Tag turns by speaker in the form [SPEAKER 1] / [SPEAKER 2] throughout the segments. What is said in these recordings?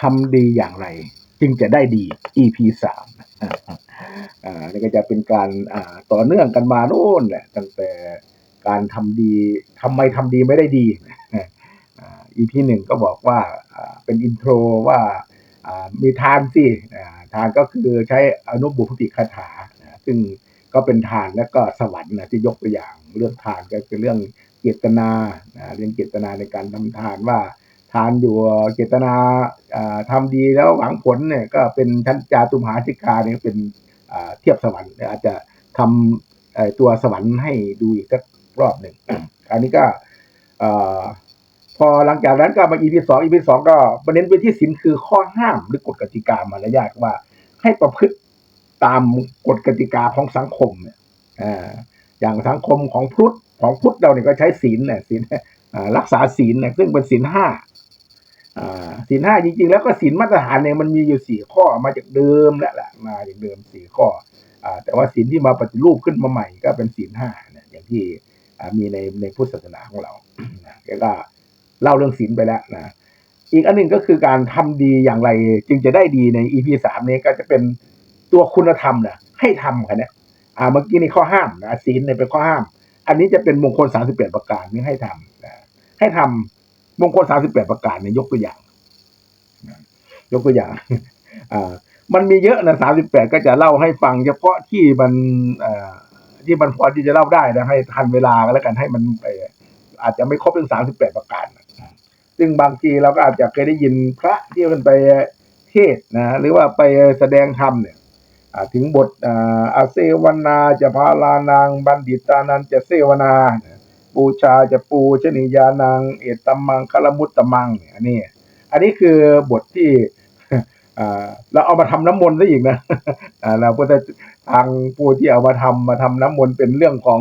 [SPEAKER 1] ทำดีอย่างไร จึงจะได้ดี EP สามอ่านี่ก็จะเป็นการอ่าต่อเนื่องกันมาโน่นแหละตั้งแต่การทำดีทำไมทำดีไม่ได้ดีอ่า EP หนึ่งก็บอกว่าอ่าเป็นอินโทรว่าอ่ามีทานสิอ่าทานก็คือใช้อนุบุพติคาถานะซึ่งก็เป็นทานและก็สวรรค์นะที่ยกตัวอย่างเรื่องทานก็คือเรื่องเจตนาเรื่องเจตนาในการทำทานว่า ทานอยู่เจตนาอ่าทำดีแล้วหวังผลเนี่ยก็เป็นชั้นจาตุมหาธิกาเนี่ยเป็นเทียบสวรรค์อาจจะทำตัวสวรรค์ให้ดูอีกสักรอบหนึ่งอันนี้ก็พอหลังจากนั้นก็มา EP สอง EP สองก็ประเด็นไปที่ศีลคือข้อห้ามหรือกฎกติกามารยาทว่า ให้ประพฤติตามกฎกติกาของสังคมเนี่ยอย่างสังคมของพุทธของพุทธเราเนี่ยก็ใช้ศีลเนี่ยศีลรักษาศีลเนี่ยซึ่งเป็นศีลห้า ศีลห้าจริง ๆ แล้วก็ศีลมาตรฐานเนี่ยมันมีอยู่สี่ข้อมาจากเดิมแล้วแหละมาจากเดิมสี่ข้ออ่าแต่ว่าศีลที่มาปฏิรูปขึ้นมาใหม่ก็เป็นศีลห้าเนี่ยอย่างที่มีในในพุทธศาสนาของเรานะแล้วก็เล่าเรื่องศีลไปแล้วนะอีกอันหนึ่งก็คือการทำดีอย่างไรจึงจะได้ดีใน EP สามนี้ก็จะเป็นตัวคุณธรรมนะให้ทำค่ะเนี่ยอ่าเมื่อกี้นี่ข้อห้ามนะศีลเนี่ยเป็นข้อห้าม อันนี้จะเป็นมงคลสามสิบแปดประการนี้ให้ทำนะให้ทำ มงคลสามสิบแปดประการเนี่ยยกตัวอย่าง ยกตัวอย่าง อ่า มันมีเยอะนะสามสิบแปดก็จะเล่าให้ฟัง เฉพาะที่มันอ่อที่มันพอที่จะเล่าได้นะให้ทันเวลาก็แล้วกันให้มันไปอาจจะไม่ครบถึงสามสิบแปดประการซึ่งบางทีเราก็อาจจะเคยได้ยินพระที่มันไปเทศนะหรือว่าไปแสดงธรรมเนี่ยถึงบทอาเซวนาจะพาลานางบัณฑิตานันจะเสวนา บูชาจะปูชนียานังเอตัมมังคลมุตตมังเนี่ยนนี้อันนี้คือบทที่เราเอามาทำน้ำมนต์ซะอีกนะเราก็จะทางผู้ที่เอามาทำมาทำน้ำมนต์เป็นเรื่องของ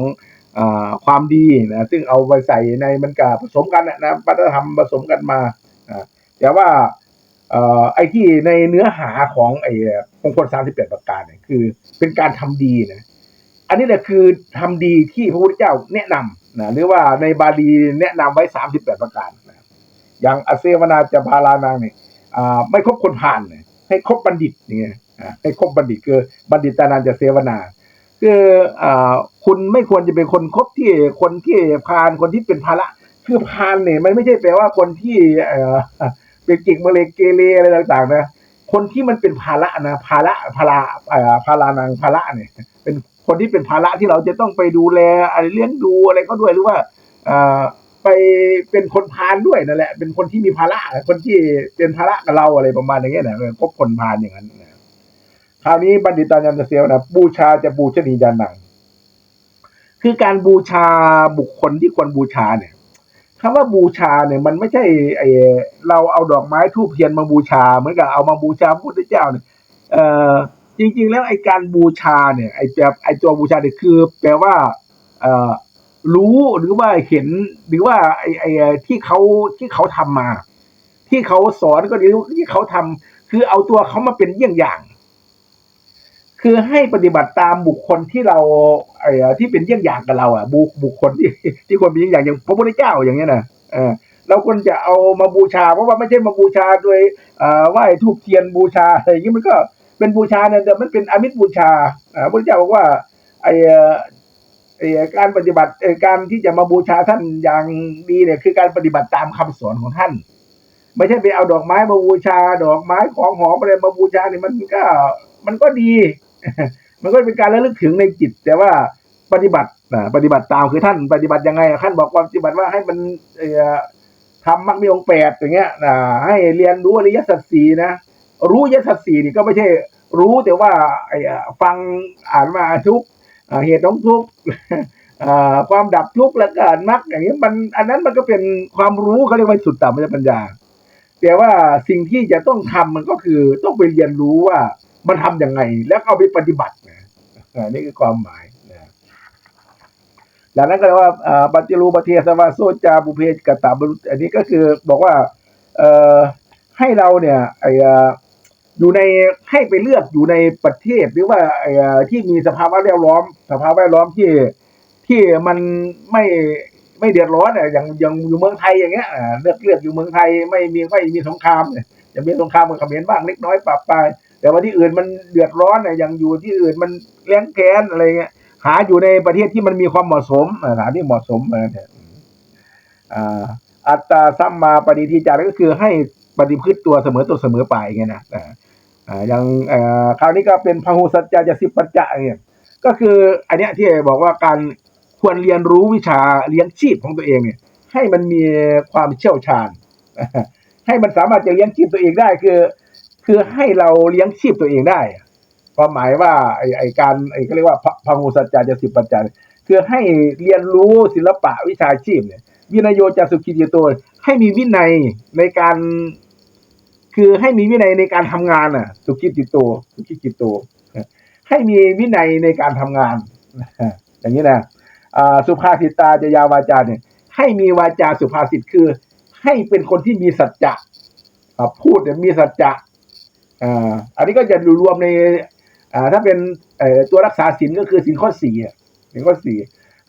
[SPEAKER 1] อความดีนะซึ่งเอาไปใส่ในมันกาผสมกันนะนะวัฒนธรรมผสมกันมาแต่ว่าอไอ้ที่ในเนื้อหาของไอ้มงคลสามสิบแปดประการเนี่ยคือ เป็นการทำดีนะอันนี้แหละคือทำดีที่พระพุทธเจ้าแนะนำ นะหรือว่าในบาลีแนะนำไว้สามสิบแปดประการนะอย่างอเซวนาจะพาลานางเนี่ยอ่าไม่ครบคนผ่านเนี่ยให้ครบบัณฑิตเนี่ยให้ครบบัณฑิตคือบัณฑิตานันจะเสวนา คืออ่าคุณไม่ควรจะเป็นคนคบที่คนที่พานคนที่เป็นภาระคือพานเนี่ยมันไม่ใช่แปลว่าคนที่เอ่อเป็นจิกมะเร็งเกเรอะไรต่างๆนะ คนที่มันเป็นภาระนะภาระภาระเอ่อภารานางภาระเนี่ยเป็นคนที่เป็นภาระที่เราจะต้องไปดูแลอะไรเลี้ยงดูอะไรก็ด้วยหรือว่าเอ่อไปเป็นคนพาลด้วยนั่นแหละ เป็นคนที่มีภาระคนที่เป็นภาระกับเราอะไรประมาณอย่างเงี้ยนะคบคนพาลอย่างนั้นนะคราวนี้บัณฑิตายันตเสียวนะบูชาจะบูชนียานังคือการบูชาบุคคลที่ควรบูชาเนี่ย คำว่าบูชาเนี่ยมันไม่ใช่ไอเราเอาดอกไม้ทูบเทียนมาบูชาเหมือนกับเอามาบูชาพระพุทธเจ้าเนี่ยเอ่อจริง ๆ แล้วไอ้การบูชาเนี่ยไอ้แบบไอ้ตัวบูชาเนี่ยคือ แปลว่าเอ่อรู้หรือว่าเห็นหรือว่าไอ้ไอ้ที่เขาที่เขาทำมา ที่เขาสอนก็ดีที่เขาทำคือเอาตัวเขามาเป็นเยี่ยงอย่าง คือให้ปฏิบัติตามบุคคลที่เราไอ้ที่เป็นเยี่ยงอย่างกับเราอะบุบุคคลที่ที่ควรเป็นเยี่ยงอย่างอย่างพระพุทธเจ้าอย่างเงี้ยนะเออเราควรจะเอามาบูชา เพราะว่าไม่ใช่มาบูชาโดยอ่อไหว้ทูบเทียนบูชาอะไรอย่างงี้มันก็เป็นบูชาเนี่ยแต่มันเป็นอมิตรบูชาอ่าพระพุทธเจ้าบอกว่าไอ้ไอ้การปฏิบัติการที่จะมาบูชาท่านอย่างดีเนี่ยคือการปฏิบัติตามคำสอนของท่าน ไม่ใช่ไปเอาดอกไม้มาบูชา ดอกไม้ของหอมอะไรมาบูชาเนี่ยมันก็มันก็ดี มันก็เป็นการระลึกถึงในจิต แต่ว่าปฏิบัตินะปฏิบัติตามคือท่านปฏิบัติยังไงท่านบอกคว่าปฏิบัติว่าให้มันทำมรรคมีองแปดอย่างเงี้ยนะให้เรียนรู้อริยสัจสี่นะรู้ยสัจสี่นี่ก็ไม่ใช่ รู้แต่ว่าไอ้ฟังอ่านมาทุกเหตุของทุกความดับทุกข์และการมรรคอย่างนี้มันอันนั้นมันก็เป็นความรู้เขาเรียกว่าสุดต่ำปัญญา แต่ว่าสิ่งที่จะต้องทำมันก็คือต้องไปเรียนรู้ว่า มันทำยังไง แล้วเอาไปปฏิบัตินะอ่านี่คือความหมายนะจากนั้นก็เรียกว่าอ่าปัจจรูปเทสวาโซจาบุเพกตาบรุอันนี้ก็คือบอกว่า เอ่อให้เราเนี่ยไออยู่ในให้ไปเลือกอยู่ในประเทศหรือว่าไอ้ที่มีสภาวะแวดล้อม สภาวะแวดล้อมที่ที่มันไม่ไม่เดือดร้อนอะอย่างอย่างอยู่เมืองไทยอย่างเงี้ยอ่าเลือกเลือกอยู่เมืองไทยไม่มีไม่มีสงครามเนี่ยจะมีสงครามกับเขมรบ้างเล็กน้อยปรับไป แต่ว่าที่อื่นมันเดือดร้อนเนี่ยอย่างอยู่ที่อื่นมันแรงแค้นอะไรเงี้ยหาอยู่ในประเทศที่มันมีความเหมาะสมหาที่เหมาะสมอะไรเนี่ยอ่าอัตตาสัมมาปฏิทิจารก็คือให้ปฏิพฤติตัวเสมอตัวเสมอไปไงนะอ่าอ่าอย่างเอ่อคราวนี้ก็เป็นพหุสัจจะสิบปัจจะเนี่ยก็คืออันเนี้ยที่บอกว่าการควรเรียนรู้วิชาเลี้ยงชีพของตัวเองเนี่ย ให้มันมีความเชี่ยวชาญ ให้มันสามารถจะเลี้ยงชีพตัวเองได้ คือ คือให้เราเลี้ยงชีพตัวเองได้ความหมายว่าไอไอการไอเขาเรียกว่าพังหุสัจจะสิบปัจจัยคือให้เรียนรู้ศิลปะวิชาชีพเนี่ยวินโยจาสุขิจิโตให้มีวินัยในการ คือให้มีวินัยในการทำงานน่ะ สุขิจิโตสุขิจิโตให้มีวินัยในการทำงาน อย่างนี้นะสุภาษิตาจะยาวาจาเนี่ย ให้มีวาจาสุภาษิตคือ ให้เป็นคนที่มีสัจจะพูดเนี่ยมีสัจจะ อ่าอันนี้ก็จะรวมในอ่าถ้าเป็นเอ่อตัวรักษาศีลก็คือศีลข้อสี่อะศีลข้อสี่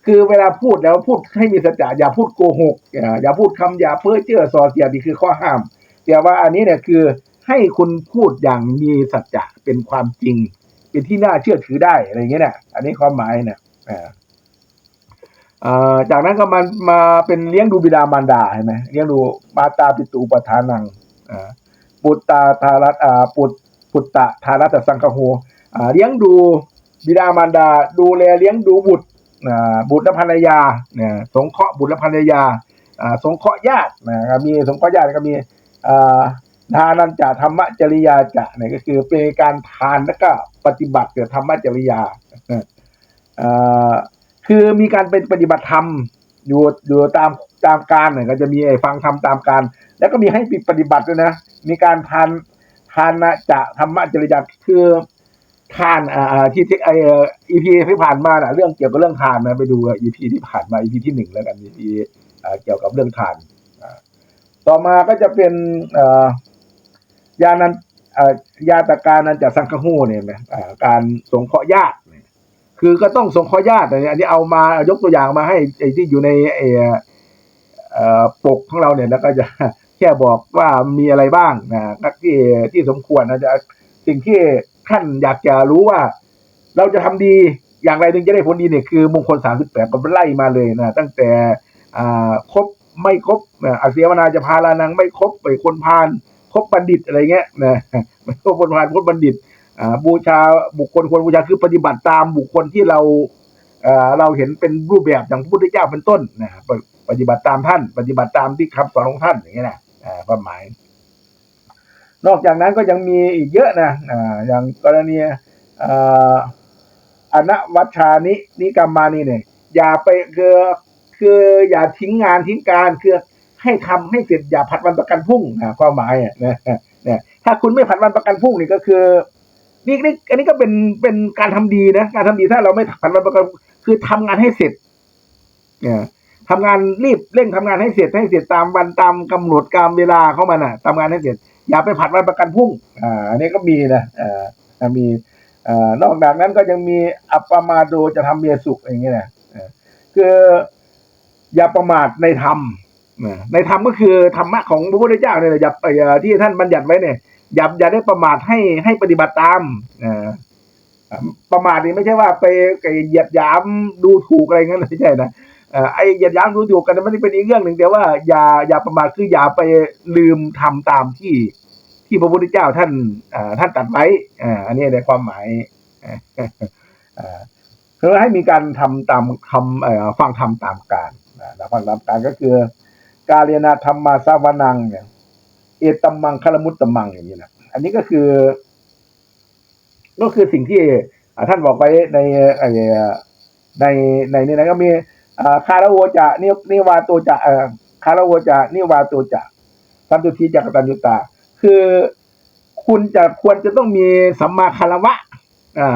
[SPEAKER 1] คือเวลาพูดแล้วพูดให้มีสัจจะอย่าพูดโกหกอย่าอย่าพูดคำอย่าเพ้อเจ้อส่อเสียดนี่คือข้อห้าม แต่ว่าอันนี้เนี่ยคือให้คุณพูดอย่างมีสัจจะเป็นความจริง เป็นที่น่าเชื่อถือได้อะไรเงี้ยเนี่ยอันนี้ความหมายเนี่ยอ่าจากนั้นก็มันมาเป็นเลี้ยงดูบิดามารดาเห็นไหมเลี้ยงดูมาตาปิตูปทานังอ่า ปุตตาทารัตอ่าปุตปุตตะทารัตสังคโหอ่าเลี้ยงดูบิดามารดา ดูแลเลี้ยงดูบุตรอ่าบุตรและภรรยาเนี่ยสงเคราะห์บุตรและภรรยาอ่าสงเคราะห์ญาตินะครับมีสงเคราะห์ญาติก็มีอ่าทานันจะธรรมจริยาจะเนี่ยก็คือเป็นการทานแล้วก็ปฏิบัติเกี่ยวกับธรรมจริยาอ่าคือมีการเป็นปฏิบัติธรรมอยู่อยู่ตามตามการเนี่ยก็จะมีฟังธรรมตามการ แล้วก็มีให้ปฏิบัติด้วยนะ มีการทานทานนะจะธรรมะจริยาคือทานอ่าอ่าที่ที่ไออีพีที่ผ่านมาน่ะ เรื่องเกี่ยวกับเรื่องทานนะไปดูอีพีที่ผ่านมาอีพีที่หนึ่งแล้วกันอีพีอ่าเกี่ยวกับเรื่องทานต่อมาก็จะเป็นยานันอ่อยาตการนันจะสังฆหูเนี่ยนะการสงเคราะห์ญาติคือก็ต้องสงเคราะห์ญาติเนี่ยอันนี้เอามายกตัวอย่างมาให้ไอ้ที่อยู่ในไอ้เอ่อปกของเราเนี่ยแล้วก็จะ แค่บอกว่ามีอะไรบ้างนะนักที่ที่สมควรนะจะสิ่งที่ท่านอยากจะรู้ว่า เราจะทำดีอย่างไรถึงจะได้ผลดีเนี่ยคือมงคลสามสิบแปดก็ไล่มาเลยนะตั้งแต่อ่าครบไม่ครบอ่าอาเสียวนาจะพาลานังไม่ครบไปคนพาลครบบัณฑิตอะไรเงี้ยนะไม่ครบคนพาลครบบัณฑิตอ่าบูชาบุคคลควรบูชาคือปฏิบัติตามบุคคลที่เราเราเห็นเป็นรูปแบบอย่างพระพุทธเจ้าเป็นต้นนะปฏิบัติตามท่าน ปฏิบัติตามที่คำสอนของท่านอย่างเงี้ยนะ ความหมาย นอกจากนั้นก็ยังมีอีกเยอะนะออย่างกรณีอ่าอนวัชชานินิกรรมานีเนี่ยอย่าไปคือคืออย่าทิ้งงานทิ้งการคือให้ทำให้เสร็จอย่าผัดวันประกันพรุ่งอ่าความหมายอะนะเนี่ยถ้าคุณไม่ผัดวันประกันพรุ่งนี่ก็คือนี่นี่อันนี้ก็เป็นเป็นการทำดีนะการทำดีถ้าเราไม่ผัดวันประกันคือทำงานให้เสร็จเนี่ย ทำงานรีบเร่งทำงานให้เสร็จให้เสร็จตามวันตามกำหนดการเวลาเข้ามาน่ะทำงานให้เสร็จ อย่าไปผัดวันประกันพรุ่งอ่าอันนี้ก็มีนะอ่ามีอ่านอกจากนั้นก็ยังมีอัปปมาโดจะทำเมียสุขอย่างเงี้ยนะอ่าคืออย่าประมาทในธรรมอ่าในธรรมก็คือธรรมะของพระพุทธเจ้าเนี่ยอย่าอย่าที่ท่านบัญญัติไว้เนี่ยอย่าอย่าได้ประมาทให้ให้ปฏิบัติตามอ่าประมาทนี่ไม่ใช่ว่าไปเหยียดหยามดูถูกอะไรเงี้ยไม่ใช่นะ ไอ้เหยียดหยามดูถูกกันมันเป็นอีกเรื่องหนึ่งแต่ว่าอย่าอย่าประมาทคืออย่าไปลืมทำตามที่ที่พระพุทธเจ้าท่านท่านตัดไว้อ่าอันนี้ในความหมายคือให้มีการทำตามคำฟังทำตามการนะฟังตามการก็คือ การเรียนธรรมาสาวนังเนี่ยเอตัมมังคารมุตตมังอย่างนี้นะอันนี้ก็คือ ก็คือสิ่งที่ท่านบอกไว้ในในในนี้นะก็มี คาราโวจะนินิวาโตจะเอ่อคาราโวจะนิวาโตจะสันตุทีจักตัญญุตา คือคุณจะควรจะต้องมีสัมมาคารวะอ่า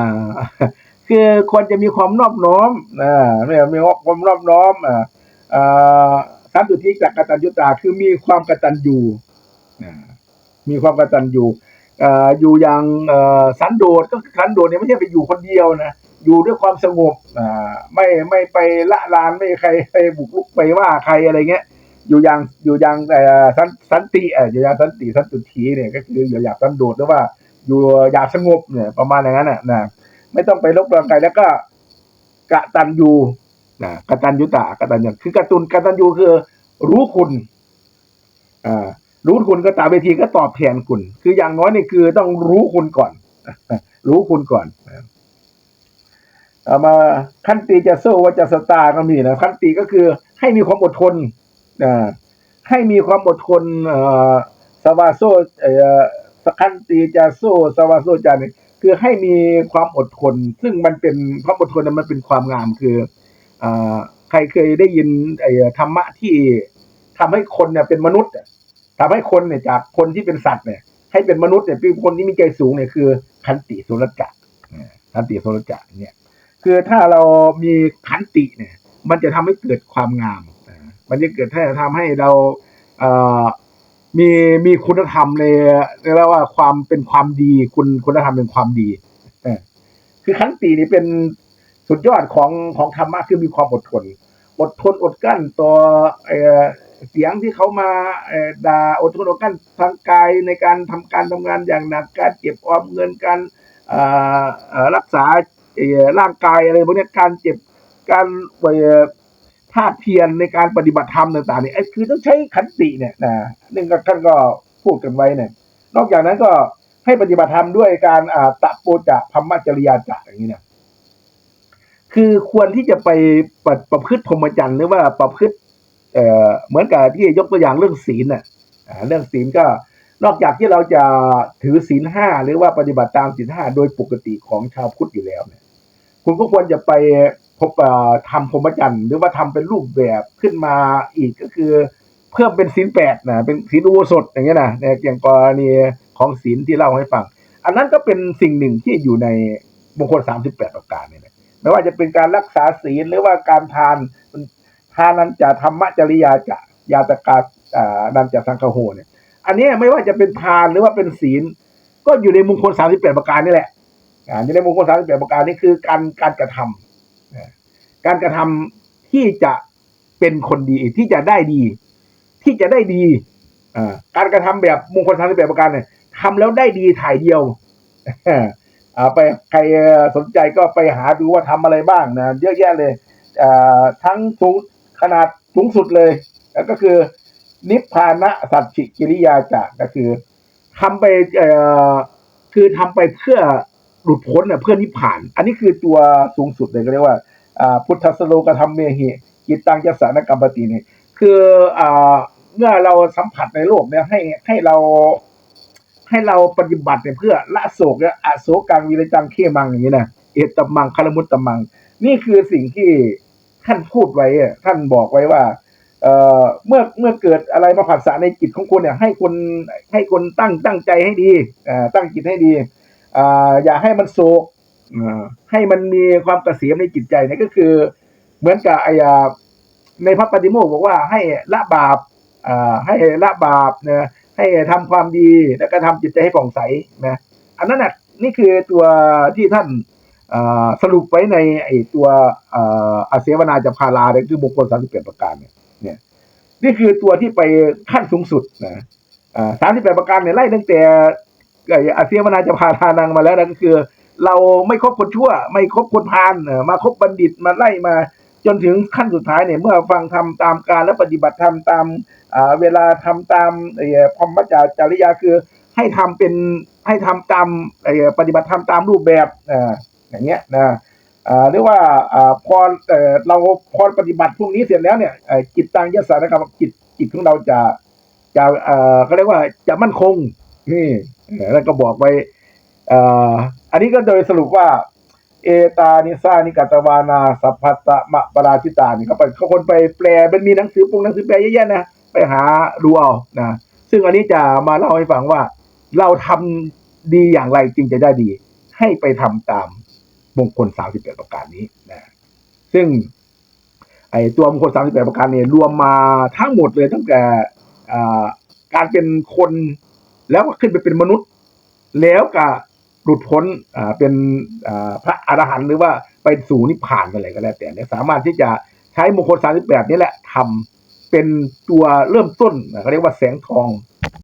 [SPEAKER 1] คือควรจะมีความนอบน้อมอ่าไม่มีความนอบน้อมอ่าอ่าสันตุทีจักตัญญุตา คือมีความกตัญญูอ่มีความกตัญญูอ่าอยู่อย่างสันโดษก็สันโดษเนี่ยไม่ใช่ไปอยู่คนเดียวนะ อยู่ด้วยความสงบอ่าไม่ไม่ไปละลานไม่ใครไปบุกรุกไปว่าใครอะไรเงี้ย อยู่อย่างอยู่อย่างเอ่สันสันติอ่ออยู่อย่างสันติสันตุทีเนี่ยก็คืออยู่อย่างสันโดษหรือว่า อยู่อย่างสงบเนี่ยประมาณอย่างนั้นน่ะนะไม่ต้องไปรบกวนใครแล้วก็กะตัญญูนะกะตัญญูตากะตัญญูคือกะตุนกะตัญญูคือ รู้คุณอ่ารู้คุณก็ตามเวทีก็ตอบแทนคุณ คืออย่างน้อยนี่คือต้องรู้คุณก่อน รู้คุณก่อน เอามาขั้นตีจะโซว่าจะสตาร์ก็มีนะขั้นตีก็คือให้มีความอดทนอ่าให้มีความอดทนอ่อสวาโซเอ่อขั้นตีจะโซสวาโซจานี่คือให้มีความอดทน ซึ่งมันเป็นความอดทนน่มันเป็นความงามคืออ่าใครเคยได้ยินไอ้ธรรมะที่ทำให้คนเนี่ยเป็นมนุษย์อะทำให้คนเนี่ยจากคนที่เป็นสัตว์เนี่ย ให้เป็นมนุษย์เนี่ยเป็นคนที่มีใจสูงเนี่ยคือขันติสุรจักรขันติสุรจักรเนี่ย คือถ้าเรามีขันติเนี่ย มันจะทำให้เกิดความงาม มันจะเกิดถ้าทำให้เราเมีมีคุณธรรมในเรียกว่าความเป็นความดีคุณคุณธรรมเป็นความดีคือขันตินี่เป็นสุดยอดของของธรรมะคือมีความอดทน อดทนอดกั้นต่อเสียงที่เขามาด่าอดทนอดกั้นทางกายในการทำการทำงานอย่างหนักการเก็บออมเงินการรักษา ร่างกายอะไรพวกนี้การเจ็บการเอ่อภาเพียรในการปฏิบัติธรรมต่างๆเนี่ยไอ้คือต้องใช้ขันติเนี่ยนะนึ่งก็ท่านก็พูดกันไว้เนี่ย นอกจากนั้นก็ให้ปฏิบัติธรรมด้วยการอ่าตะโปจะพัมมัจจริยาจะอย่างนี้เนี่ยคือควรที่จะไปปประพฤติพรหมจรรย์หรือว่าประพฤติเอ่อเหมือนกับที่ยกตัวอย่างเรื่องศีลน่ะอ่าเรื่องศีลก็นอกจากที่เราจะถือศีลห้าหรือว่าปฏิบัติตามศีลห้าโดยปกติของชาวพุทธอยู่แล้วเนี่ย คุณก็ควรจะไปพบทำพรหมจรรย์หรือว่าทำเป็นรูปแบบขึ้นมาอีกก็คือ เพิ่มเป็นศีลแปดนะเป็นศีลอุโบสถอย่างเงี้ยนะในอย่างกรณีของศีลที่เล่าให้ฟัง อันนั้นก็เป็นสิ่งหนึ่งที่อยู่ในมงคลสามสิบแปดประการเนี่ยนะไม่ว่าจะเป็นการรักษาศีลหรือว่าการทานทานันจะธรรมจริยาจะยาตกาอ่านันจะสังฆโหเนี่ย อันนี้ไม่ว่าจะเป็นทานหรือว่าเป็นศีล ก็อยู่ในมงคลสามสิบแปดประการนี่แหละ อ่าอยู่ในมงคลสามสิบแปดประการนี่คือการการกระทำนะการกระทำที่จะเป็นคนดีที่จะได้ดี ที่จะได้ดีอ่าการกระทำแบบมงคลสามสิบแปดประการเนี่ยทำแล้วได้ดีถ่ายเดียวอ่าไปใครสนใจก็ไปหาดูว่าทำอะไรบ้างนะเยอะแยะเลยอ่าทั้งสูงขนาดสูงสุดเลยแล้วก็คือ นิพพานะสัจฉิกิริยาจะก็คือทำไปเอ่อคือทำไปเพื่อ หลุดพ้นน่ะเพื่อนิพพาน อันนี้คือตัวสูงสุดเลยก็เรียกว่าพุทธสโลกธรรมเมหิกิตตังยสานกรรมปตินี่คืออเมื่อเราสัมผัสในโลกเนี่ยให้ให้เราให้เราปฏิบัติเนี่ยเพื่อละโศกและอโศกังวิรจังเขมังอย่างนี้นะเอตมังคารมุตตมัง นี่คือสิ่งที่ท่านพูดไว้ท่านบอกไว้ว่าเอ่อเมื่อเมื่อเกิดอะไรมาผัสสะในจิตของคุณเนี่ย ให้คนให้คนตั้งตั้งใจให้ดีอ่าตั้งจิตให้ดี อย่าให้มันโศกให้มันมีความกระเสียมในจิตใจเนี่ยก็คือ เหมือนกับไอ้ในพระปฏิโมกข์บอกว่าให้ละบาปให้ละบาปนะให้ทำความดีแล้วก็ทำจิตใจให้ผ่องใสนะอันนั้นน่ะนี่คือตัวที่ท่านสรุปไว้ในไอ้ตัวอาเสวนาจะพาลาเนี่ยคือมงคลสามสิบแปดประการเนี่ยเนี่ย นี่คือตัวที่ไปขั้นสูงสุดนะอ่าสามสิบแปดประการเนี่ยไล่ตั้งแต่ อ้อาเซียมนาจะพาทานังมาแล้วนะก็คือ เราไม่คบคนชั่ว ไม่คบคนพาลมาคบบัณฑิตมาไล่มา จนถึงขั้นสุดท้ายเนี่ยเมื่อฟังทำตามการและปฏิบัติธรรมตามเวลาทำตามไอ้พรหมจาจริยาคือให้ทำเป็นให้ทำตามปฏิบัติธรรมตามรูปแบบอย่างเงี้ยนะอ่าเรียกว่าพอเราพอปฏิบัติพวกนี้เสร็จแล้วเนี่ยจิตตังยศนะครับจิตจิตของเราจะจะเขาเรียกว่าจะมั่นคง นี่แล้วก็บอกไว้อ่าอันนี้ก็โดยสรุปว่า เอตานิสานิกัตวานาสัพพัตมะปราชิตานี่ก็ไปเขาคนไปแปลมันมีหนังสือปรุงหนังสือแปลเยอะแยะนะไปหาดูเอานะซึ่งอันนี้จะมาเล่าให้ฟังว่า เราทำดีอย่างไรจึงจะได้ดี ให้ไปทำตามมงคล38ปดประการนี้นะซึ่งไอตัวมงคล38ประการเนี่ยรวมมาทั้งหมดเลยตั้งแต่อ่าการเป็นคน แล้วก็ขึ้นไปเป็นมนุษย์ แล้วก็หลุดพ้นเป็นพระอรหันต์หรือว่าไปสู่นิพพานอะไรก็แล้วแต่เนี่ยสามารถที่จะใช้มงคล38นี่แหละทำเป็นตัวเริ่มต้นเขาเรียกว่าแสงทอง